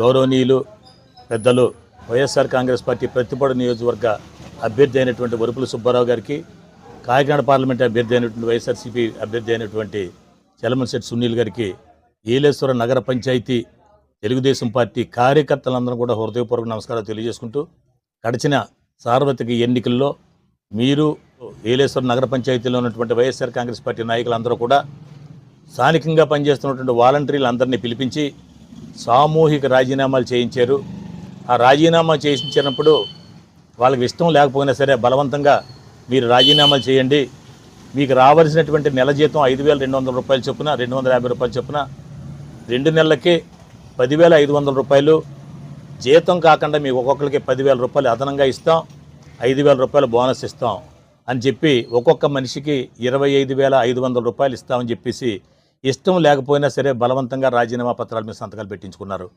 గౌరవనీయులు పెద్దలు వైఎస్ఆర్ కాంగ్రెస్ పార్టీ ప్రతిపడ నియోజకవర్గ అభ్యర్థి అయినటువంటి వరుపుల సుబ్బారావు గారికి కాకినాడ పార్లమెంట్ అభ్యర్థి అయినటువంటి వైఎస్ఆర్సీపీ అభ్యర్థి అయినటువంటి చలమశెట్టి సునీల్ గారికి ఏలేశ్వర నగర పంచాయతీ తెలుగుదేశం పార్టీ కార్యకర్తలందరూ కూడా హృదయపూర్వక నమస్కారాలు తెలియజేసుకుంటూ గడిచిన సార్వత్రిక ఎన్నికల్లో మీరు ఏలేశ్వర నగర పంచాయతీలో ఉన్నటువంటి వైఎస్ఆర్ కాంగ్రెస్ పార్టీ నాయకులందరూ కూడా స్థానికంగా పనిచేస్తున్నటువంటి వాలంటీర్లందరినీ పిలిపించి సామూహిక రాజీనామాలు చేయించారు. ఆ రాజీనామా చేయించినప్పుడు వాళ్ళకి ఇష్టం లేకపోయినా సరే బలవంతంగా మీరు రాజీనామాలు చేయండి. మీకు రావాల్సినటువంటి నెల జీతం ఐదు వేల రెండు వందల రూపాయలు చొప్పున రెండు వందల యాభై రూపాయలు చొప్పున రెండు నెలలకి పదివేల ఐదు వందల రూపాయలు. జీతం కాకుండా మీకు ఒక్కొక్కరికి పదివేల రూపాయలు అదనంగా ఇస్తాం. ఐదు వేల రూపాయలు బోనస్ ఇస్తాం అని చెప్పి ఒక్కొక్క మనిషికి ఇరవై ఐదు వేల ఐదు వందల రూపాయలు ఇస్తామని చెప్పేసి ఇష్టం లేకపోయినా సరే బలవంతంగా రాజీనామా పత్రాల మీద సంతకాలు పెట్టించుకున్నారు.